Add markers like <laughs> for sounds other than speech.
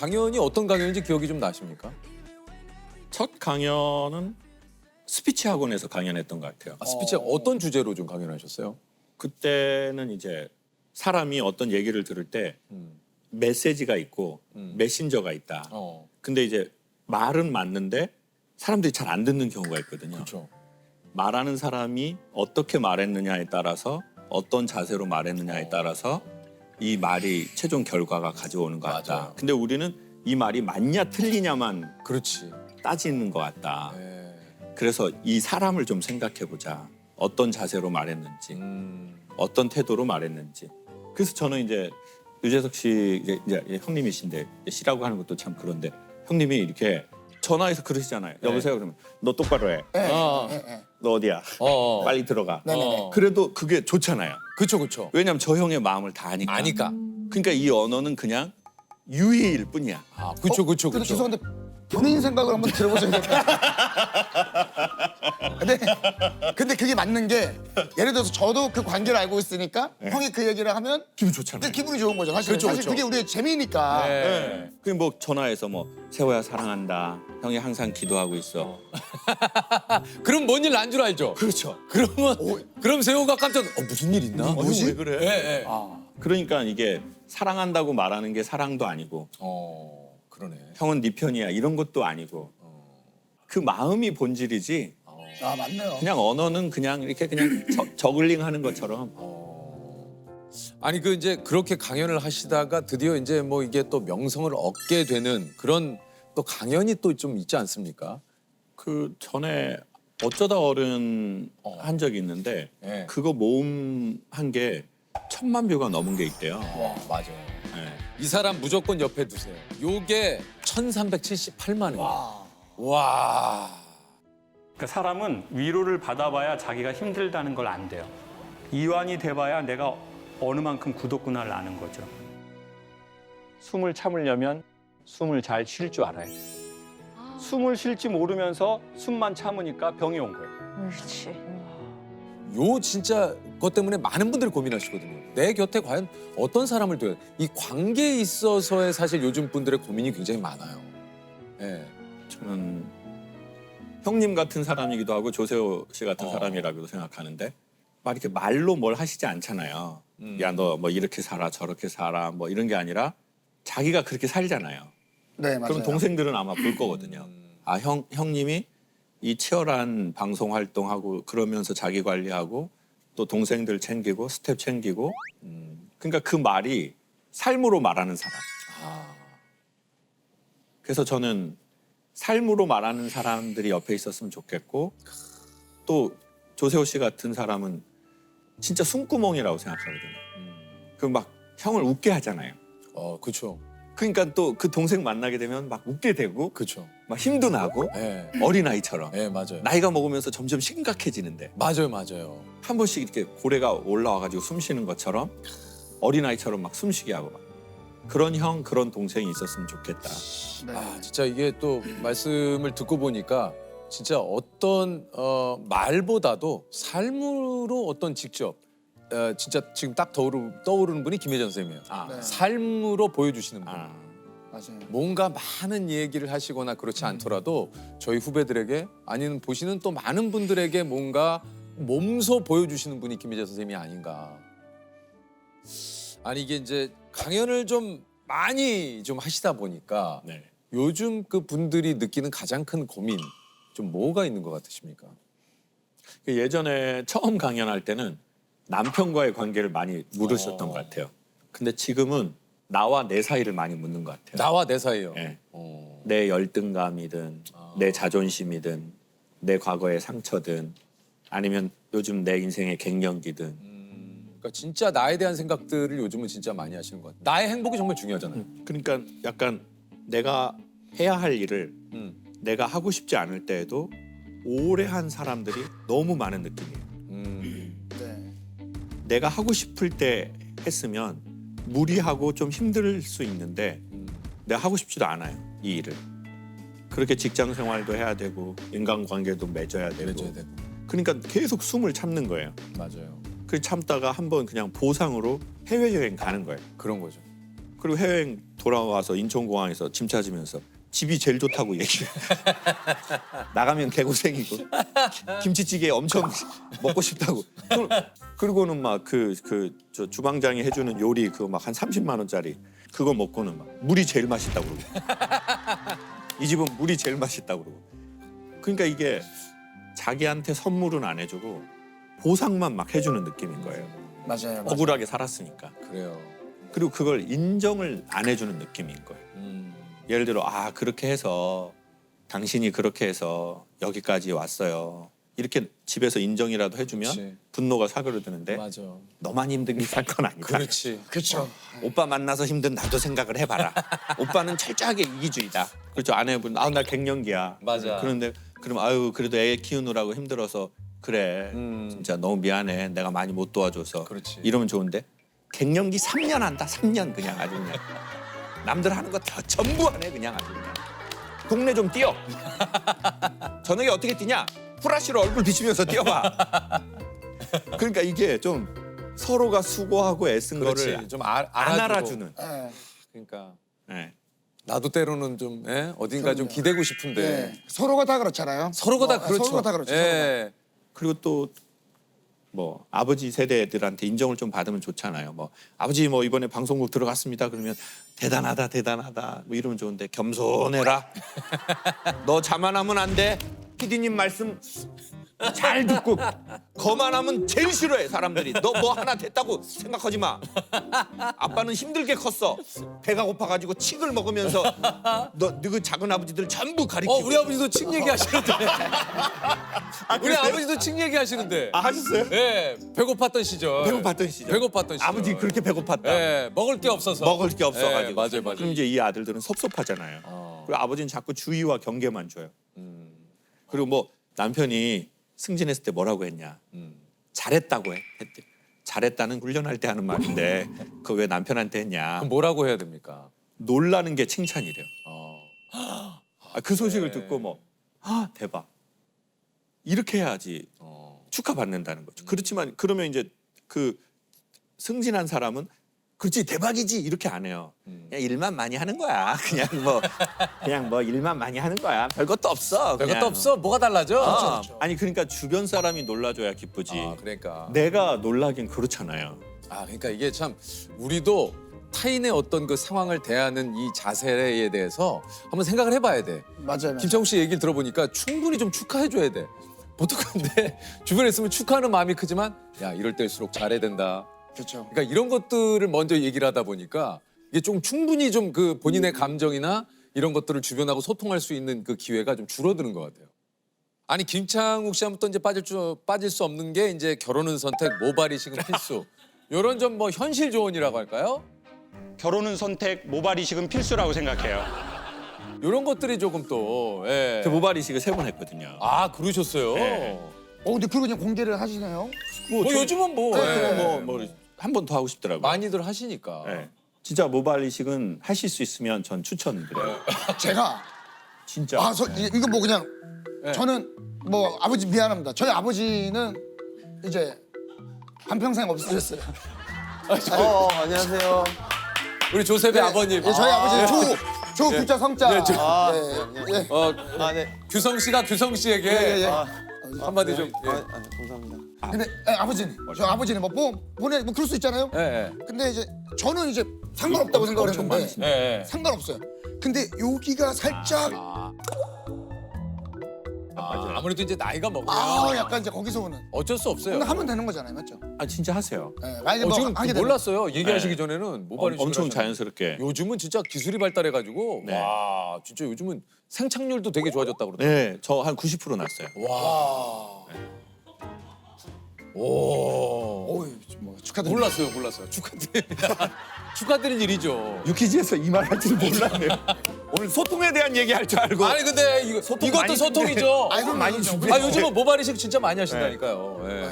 강연이 어떤 강연인지 기억이 좀 나십니까? 첫 강연은 스피치 학원에서 강연했던 것 같아요. 아, 스피치 어떤 주제로 좀 강연하셨어요? 그때는 이제 사람이 어떤 얘기를 들을 때 음. 메시지가 있고 음. 메신저가 있다. 어, 근데 이제 말은 맞는데 사람들이 잘 안 듣는 경우가 있거든요. 그렇죠. 말하는 사람이 어떻게 말했느냐에 따라서 어떤 자세로 말했느냐에 어. 따라서 이 말이 최종 결과가 가져오는 것 같다. 맞아요. 근데 우리는 이 말이 맞냐 틀리냐만 그렇지. 따지는 것 같다. 네. 그래서 이 사람을 좀 생각해 보자. 어떤 자세로 말했는지, 음, 어떤 태도로 말했는지. 그래서 저는 이제 유재석 씨 이제, 이제 형님이신데 씨라고 하는 것도 참 그런데 형님이 이렇게 전화해서 그러시잖아요. 여보세요 그러면 너 똑바로 해. 예, 아. 예, 예. 너 어디야? 어, 빨리 들어가. 네네네. 어. 그래도 그게 좋잖아요. 그렇죠, 그렇죠. 왜냐하면 저 형의 마음을 다 아니까. 아니까. 그러니까 이 언어는 그냥 유의일 뿐이야. 아, 그렇죠, 그렇죠, 근데 그렇죠. 죄송한데 본인 생각을 한번 들어보셔야 될것 같아요. <laughs> 근데 근데 그게 맞는 게 예를 들어서 저도 그 관계를 알고 있으니까 형이 그 얘기를 하면 기분 좋잖아요. 근데 기분이 좋은 거죠. 사실 그렇죠, 사실 그렇죠. 그게 우리의 재미니까. 네. 그뭐 전화해서 뭐 세호야 사랑한다. 형이 항상 기도하고 있어. <laughs> 그럼 뭔 일 난 줄 알죠? 그렇죠. 그러면 그럼 세호가 깜짝 어, 무슨 일 있나? 뭐지? 왜 그래? 예, 예. 아, 그러니까 이게 사랑한다고 말하는 게 사랑도 아니고 어, 그러네. 형은 네 편이야 이런 것도 아니고 그 마음이 본질이지 아 맞네요. 그냥 언어는 그냥 이렇게 그냥 <clears throat> 저, 저글링 하는 것처럼 아니 그 이제 그렇게 강연을 하시다가 드디어 이제 뭐 이게 또 명성을 얻게 되는 그런 또 강연이 또 좀 있지 않습니까? 그 전에 어쩌다 어른 어. 한 적이 있는데 예. 그거 모음 한 게 천만 뷰가 넘은 게 있대요. 와, 맞아요. 예. 이 사람 무조건 옆에 두세요. 요게 1378만 원. 와. 와. 그러니까 사람은 위로를 받아봐야 자기가 힘들다는 걸 안 돼요. 이완이 돼봐야 내가 어느 만큼 굳었구나를 아는 거죠. 숨을 참으려면 숨을 잘 쉴 줄 알아야 돼요. 숨을 쉴지 모르면서 숨만 참으니까 병이 온 거예요. 그렇지. 요 진짜 그것 때문에 많은 분들이 고민하시거든요. 내 곁에 과연 어떤 사람을 둬야 이 관계에 있어서의 사실 요즘 분들의 고민이 굉장히 많아요. 예. 저는 형님 같은 사람이기도 하고 조세호 씨 같은 어. 사람이라고도 생각하는데 막 이렇게 말로 뭘 하시지 않잖아요. 음. 야너 뭐 이렇게 살아 저렇게 살아 뭐 이런 게 아니라 자기가 그렇게 살잖아요. 네 맞아요. 그럼 동생들은 아마 볼 거거든요. 음. 아형 형님이 이 치열한 방송 활동하고 그러면서 자기 관리하고 또 동생들 챙기고 스텝 챙기고 음. 그러니까 그 말이 삶으로 말하는 사람. 아. 그래서 저는 삶으로 말하는 사람들이 옆에 있었으면 좋겠고 또 조세호 씨 같은 사람은 진짜 숨구멍이라고 생각하거든요. 음. 그막 형을 웃게 하잖아요. 어, 그렇죠. 그러니까 또 그 동생 만나게 되면 막 웃게 되고 그렇죠. 막 힘도 나고 예. 어린 아이처럼 예, 맞아요. 나이가 먹으면서 점점 심각해지는데 맞아요, 맞아요. 한 번씩 이렇게 고래가 올라와가지고 숨 쉬는 것처럼 어린 아이처럼 막 숨쉬게 하고 막 그런 형 그런 동생이 있었으면 좋겠다. 네. 아, 진짜 이게 또 말씀을 듣고 보니까 진짜 어떤 어, 말보다도 삶으로 어떤 직접 어, 진짜 지금 딱 떠오르, 떠오르는 분이 김혜전 선생님이에요. 아, 네. 삶으로 보여주시는 분. 아. 맞아요. 뭔가 많은 얘기를 하시거나 그렇지 않더라도 저희 후배들에게 아니면 보시는 또 많은 분들에게 뭔가 몸소 보여주시는 분이 김혜재 선생님이 아닌가. 아니 이게 이제 강연을 좀 많이 좀 하시다 보니까 네. 요즘 그 분들이 느끼는 가장 큰 고민 좀 뭐가 있는 것 같으십니까? 그 예전에 처음 강연할 때는 남편과의 관계를 많이 물으셨던 어. 것 같아요. 근데 지금은 나와 내 사이를 많이 묻는 것 같아요. 나와 내 사이요. 예. 어. 내 열등감이든 아. 내 자존심이든 내 과거의 상처든 아니면 요즘 내 인생의 갱년기든 음, 그러니까 진짜 나에 대한 생각들을 요즘은 진짜 많이 하시는 것 같아요. 나의 행복이 정말 중요하잖아요. 그러니까 약간 내가 해야 할 일을 음. 내가 하고 싶지 않을 때에도 오래 한 사람들이 너무 많은 느낌이에요. 음. 네. 내가 하고 싶을 때 했으면 무리하고 좀 힘들 수 있는데 음. 내가 하고 싶지도 않아요 이 일을 그렇게 직장 생활도 해야 되고 인간관계도 맺어야 되고 그래줘야 되고. 그러니까 계속 숨을 참는 거예요 맞아요. 그 참다가 한번 그냥 보상으로 해외여행 가는 거예요 그런 거죠. 그리고 해외여행 돌아와서 인천공항에서 짐 찾으면서 집이 제일 좋다고 얘기해. <laughs> 나가면 개고생이고 김치찌개 엄청 먹고 싶다고. 그- 그리고는 막 그 그 저 주방장이 해주는 요리 그거 막 한 30만 원짜리 그거 먹고는 막 물이 제일 맛있다고 그러고. 이 집은 물이 제일 맛있다고 그러고. 그러니까 이게 자기한테 선물은 안 해주고 보상만 막 해주는 느낌인 거예요. 맞아요. 맞아요. 억울하게 살았으니까. 그래요. 그리고 그걸 인정을 안 해주는 느낌인 거예요. 음. 예를 들어 아 그렇게 해서 당신이 그렇게 해서 여기까지 왔어요. 이렇게 집에서 인정이라도 해주면 그치. 분노가 사그러드는데 맞아. 너만 힘들게 살 건 아니다. 그렇지. 그렇죠. 오빠 만나서 힘든 나도 생각을 해봐라. 오빠는 철저하게 이기주의다. 그렇죠 아내분 아나 갱년기야. 맞아. 그런데 그럼 아유 그래도 애 키우느라고 힘들어서 그래 음. 진짜 너무 미안해 내가 많이 못 도와줘서 그렇지. 이러면 좋은데 갱년기 3년 한다 3년 그냥 아주 그냥 남들 하는 거 다 전부 하네 그냥 아주 그냥 동네 좀 뛰어 <laughs> 저녁에 어떻게 뛰냐 후라시로 얼굴 비치면서 뛰어봐 <laughs> 그러니까 이게 좀 서로가 수고하고 애쓴 그렇지. 거를 좀 알, 안 알아주고. 알아주는 예. 그러니까 네. 나도 때로는 좀 예? 어딘가 좀 기대고 싶은데 예. 서로가 다 그렇잖아요. 서로가 다 어, 그렇죠. 서로가 다 그렇죠. 예. 그리고 또 뭐 아버지 세대들한테 인정을 좀 받으면 좋잖아요. 뭐 아버지 뭐 이번에 방송국 들어갔습니다. 그러면 대단하다 대단하다 뭐 이러면 좋은데 겸손해라. 너 자만하면 안 돼. 피디님 말씀 잘 듣고 거만하면 제일 싫어해 사람들이. 너 뭐 하나 됐다고 생각하지 마. 아빠는 힘들게 컸어. 배가 고파가지고 칡을 먹으면서 너그 작은 아버지들 전부 가리키고. 어 우리 아버지도 칙 얘기하시는데. 우리 아버지도 칙 얘기하시는데. 아, 하셨어요? 예. 배고팠던 시절. 배고팠던 시절. 배고팠던 시절. 아버지 그렇게 배고팠다. 예. 먹을 게 없어서. 먹을 게 없어가지고. 예, 맞아요, 맞아요. 그럼 이제 이 아들들은 섭섭하잖아요. 어. 그리고 아버지는 자꾸 주의와 경계만 줘요. 음. 그리고 뭐 남편이 승진했을 때 뭐라고 했냐? 음. 잘했다고 해. 했대. 잘했다는 훈련할 때 하는 말인데 그거 왜 남편한테 했냐? 그럼 뭐라고 해야 됩니까? 놀라는 게 칭찬이래요. 어. 아, 그 소식을 네. 듣고 뭐 아 대박 이렇게 해야지 어. 축하받는다는 거죠. 그렇지만 그러면 이제 그 승진한 사람은 그렇지 대박이지 이렇게 안 해요. 음. 그냥 일만 많이 하는 거야. <laughs> 그냥 뭐 그냥 뭐 일만 많이 하는 거야. 별 것도 없어. 별것도. 없어. 뭐가 달라져? 어. 아니 그러니까 주변 사람이 놀라줘야 기쁘지. 아, 그러니까. 내가 놀라긴 그렇잖아요. 아, 그러니까 이게 참 우리도 타인의 어떤 그 상황을 대하는 이 자세에 대해서 한번 생각을 해봐야 돼. 맞아요. 김창욱 씨 얘기를 들어보니까 충분히 좀 축하해줘야 돼. <laughs> 보통 근데 <laughs> 주변에 있으면 축하하는 마음이 크지만 야 이럴 때일수록 잘해야 된다. 그렇죠. 그러니까 이런 것들을 먼저 얘기를 하다 보니까 이게 좀 충분히 좀 그 본인의 감정이나 이런 것들을 주변하고 소통할 수 있는 그 기회가 좀 줄어드는 것 같아요. 아니 김창욱 씨 하면 또 이제 빠질 수 빠질 수 없는 게 이제 결혼은 선택, 모발 이 식은 <laughs> 필수. 이런 좀 뭐 현실 조언이라고 할까요? 결혼은 선택, 모발 이식은 필수라고 생각해요. 이런 것들이 조금 또 예. 저 모발 이식을 세 번 했거든요. 아 그러셨어요. 네. 어 근데 그걸 그냥 공개를 하시네요. 뭐, 뭐 저- 요즘은 뭐, 네, 예. 뭐 뭐 한 번 더 하고 싶더라고요. 많이들 하시니까. 네. 진짜 모발 이식은 하실 수 있으면 전 추천드려요. 제가 진짜. 아, 저, 이- 이거 뭐 그냥 네. 저는 뭐 아버지 미안합니다. 저희 아버지는 이제 한평생 없으셨어요. 어, 안녕하세요. 우리 조셉의 아버님. 예, 저희 아 버지는 조, 조 예. 구자 성자. 예, 저- 아, 예, 예. 어, 아, 네. 규성 씨가 규성 씨에게 예, 예. 아, 한마디 좀. 아, 예. 아, 감사합니다. 근데 예, 아버지는 저 아버지는 뭐, 뭐 보내 뭐 그럴 수 있잖아요. 예, 예. 근데 이제 저는 이제 상관없다고 생각을 엄청 했는데. 예, 예. 상관없어요. 근데 여기가 살짝 아. 아, 아무래도 이제 나이가 먹으면 아, 약간 이제 거기서 오는. 어쩔 수 없어요. 근데 하면 되는 거잖아요, 맞죠? 아 진짜 하세요. 예, 만약에 어, 뭐 지금 하게 되면 몰랐어요. 얘기하시기 네. 전에는 어, 모발이 엄청 자연스럽게. 요즘은 진짜 기술이 발달해가지고 네. 와 진짜 요즘은 생착률도 되게 좋아졌다 그러더라고요. 네, 저 한 90% 났어요. 와. 오. 어이, 뭐 축하드립니다. 몰랐어요, 몰랐어요. 축하드립니다. <laughs> 축하드릴 일이죠. 유키즈에서 이 말 할 줄 몰랐네요. <laughs> 오늘 소통에 대한 얘기 할 줄 알고. 아니 근데 이거, 소통 이것도 많이 소통이죠. 아니, 그럼 많이 많이 준비해. 아 요즘은 모발 이식 진짜 많이 하신다니까요. 예.